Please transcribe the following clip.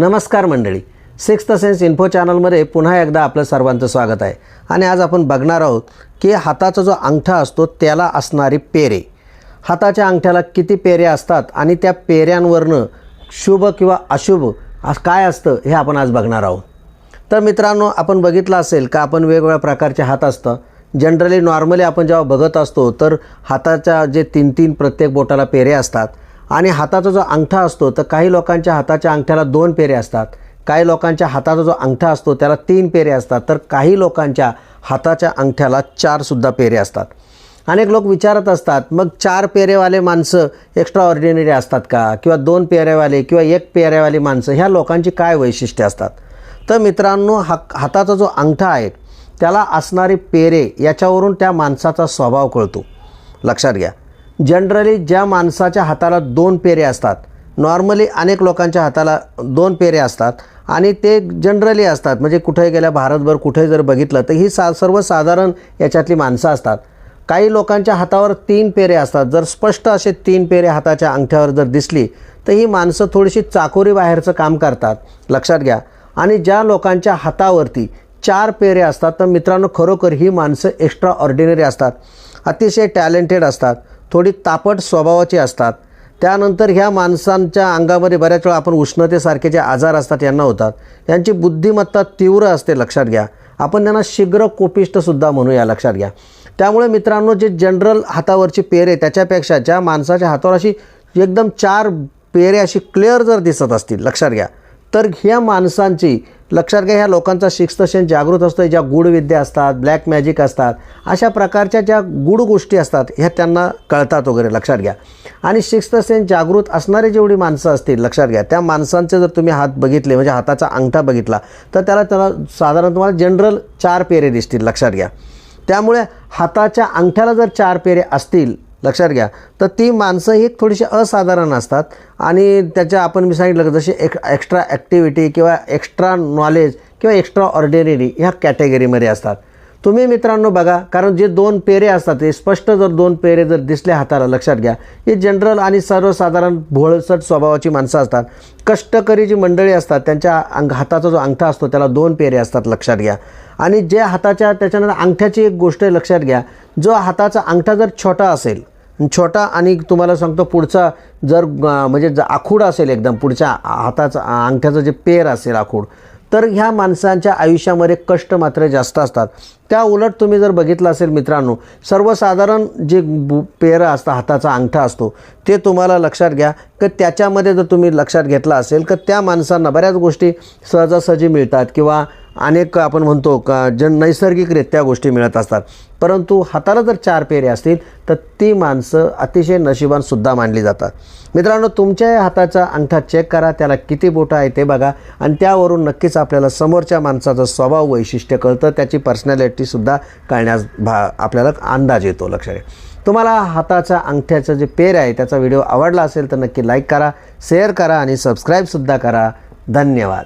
नमस्कार मंडळी. Sixth sense info चॅनलमध्ये पुन्हा एकदा आपलं सर्वांचं स्वागत आहे. आणि आज आपण बघणार आहोत की हाताचा जो अंगठा असतो त्याला असणारी पेरे. हाताच्या अंगठ्याला किती पेरे असतात आणि त्या पेऱ्यांवरनं शुभ किंवा अशुभ काय असतं हे आपण आज बघणार आहोत. तर मित्रांनो आपण बघितलं असेल का आपण वेगवेगळ्या प्रकारचे हात असतं. जनरली नॉर्मली आपण जेव्हा बघत असतो तर हाताच्या जे तीन तीन प्रत्येक बोटाला पेरे असतात. आणि हाताचा जो अंगठा असतो तर काही लोकांच्या हाताच्या अंगठ्याला दोन पेरे असतात. काही लोकांच्या हाताचा जो अंगठा असतो त्याला तीन पेरे असतात. तर काही लोकांच्या हाताच्या अंगठ्याला चारसुद्धा पेरे असतात. अनेक लोक विचारत असतात मग चार पेरेवाले माणसं एक्स्ट्रा ऑर्डिनरी असतात का? किंवा दोन पेरेवाले किंवा एक पेरेवाली माणसं ह्या लोकांची काय वैशिष्ट्ये असतात? तर मित्रांनो हा हाताचा जो अंगठा आहे त्याला असणारे पेरे याच्यावरून त्या माणसाचा स्वभाव कळतो. लक्षात घ्या. जनरली ज्या माणसाच्या हाताला दोन पेरे असतात नॉर्मली अनेक लोकांच्या हाताला दोन पेरे असतात आणि ते जनरली असतात. म्हणजे कुठेही गेल्या भारतभर कुठे जर बघितलं तर ही सा सर्वसाधारण याच्यातली माणसं असतात. काही लोकांच्या हातावर तीन पेरे असतात. जर स्पष्ट असे तीन पेरे हाताच्या अंगठ्यावर जर दिसली तर ही माणसं थोडीशी चाकोरी बाहेरचं काम करतात. लक्षात घ्या. आणि ज्या लोकांच्या हातावरती चार पेरे असतात तर मित्रांनो खरोखर ही माणसं एक्स्ट्रा ऑर्डिनरी असतात. अतिशय टॅलेंटेड असतात. थोडी तापट स्वभावाची असतात. त्यानंतर ह्या माणसांच्या अंगामध्ये बऱ्याच वेळा आपण उष्णतेसारखे जे आजार असतात यांना होतात. यांची बुद्धिमत्ता तीव्र असते लक्षात घ्या. आपण त्यांना शीघ्र कोपिष्टसुद्धा म्हणूया लक्षात घ्या. त्यामुळे मित्रांनो जे जनरल हातावरची पेरे त्याच्यापेक्षा ज्या माणसाच्या हातावर अशी एकदम चार पेरे अशी क्लिअर जर दिसत असतील लक्षात घ्या. तर ह्या माणसांची लक्षात घ्या ह्या लोकांचा शिक्षण जागृत असतो ज्या गूढ विद्या असतात ब्लॅक मॅजिक असतात अशा प्रकारच्या ज्या गूढ गोष्टी असतात ह्या त्यांना कळतात वगैरे लक्षात घ्या. आणि शिक्षण जागृत असणारे जेवढी माणसं असतील लक्षात घ्या त्या माणसांचे जर तुम्ही हात बघितले म्हणजे हाताचा अंगठा बघितला तर त्याला त्याला साधारण तुम्हाला जनरल चार पेरे दिसतील लक्षात घ्या. त्यामुळे हाताच्या अंगठ्याला जर चार पेरे असतील लक्षात घ्या. तर ती माणसं ही थोडीशी असाधारण असतात आणि त्याच्या आपण मी सांगितलं जसे जशी एक एक्स्ट्रा ॲक्टिव्हिटी किंवा एक्स्ट्रा नॉलेज किंवा एक्स्ट्रा ऑर्डिनरी ह्या कॅटेगरीमध्ये असतात. तुम्ही मित्रांनो बघा कारण जे दोन पेरे असतात ते स्पष्ट जर दोन पेरे जर दिसले हाताला लक्षात घ्या. हे जनरल आणि सर्वसाधारण भोळसट स्वभावाची माणसं असतात. कष्टकरी जी मंडळी असतात त्यांच्या अंग हाताचा जो अंगठा असतो त्याला दोन पेरे असतात लक्षात घ्या. आणि जे हाताच्या त्याच्यानंतर अंगठ्याची एक गोष्ट लक्षात घ्या. जो हाताचा अंगठा जर छोटा असेल छोटा आणि तुम्हाला सांगतो पुढचा जर म्हणजे ज आखूड असेल एकदम पुढच्या हाताचा अंगठ्याचं जे पेर असेल आखूड तर ह्या माणसांच्या आयुष्यामध्ये कष्ट मात्र जास्त असतात. त्या उलट तुम्ही जर बघितलं असेल मित्रांनो सर्वसाधारण जे बु असतं हाताचा अंगठा असतो ते तुम्हाला लक्षात घ्या की त्याच्यामध्ये जर तुम्ही लक्षात घेतला असेल तर त्या माणसांना बऱ्याच गोष्टी सहजासहजी मिळतात. किंवा अनेक आपण म्हणतो का जन नैसर्गिकरित्या गोष्टी मिळत असतात. परंतु हाताला जर चार पेरे असतील तर ती माणसं अतिशय नशिबानसुद्धा मानली जातात. मित्रांनो तुमच्या हाताचा अंगठा चेक करा त्याला किती बोटं आहे ते बघा आणि त्यावरून नक्कीच आपल्याला समोरच्या माणसाचं स्वभाव वैशिष्ट्य कळतं त्याची पर्सनॅलिटीसुद्धा कळण्यास भा आपल्याला अंदाज येतो लक्षात तुम्हाला हाताच्या अंगठ्याचं जे पेर आहे त्याचा व्हिडिओ आवडला असेल तर नक्की लाईक करा शेअर करा आणि सबस्क्राईबसुद्धा करा. धन्यवाद.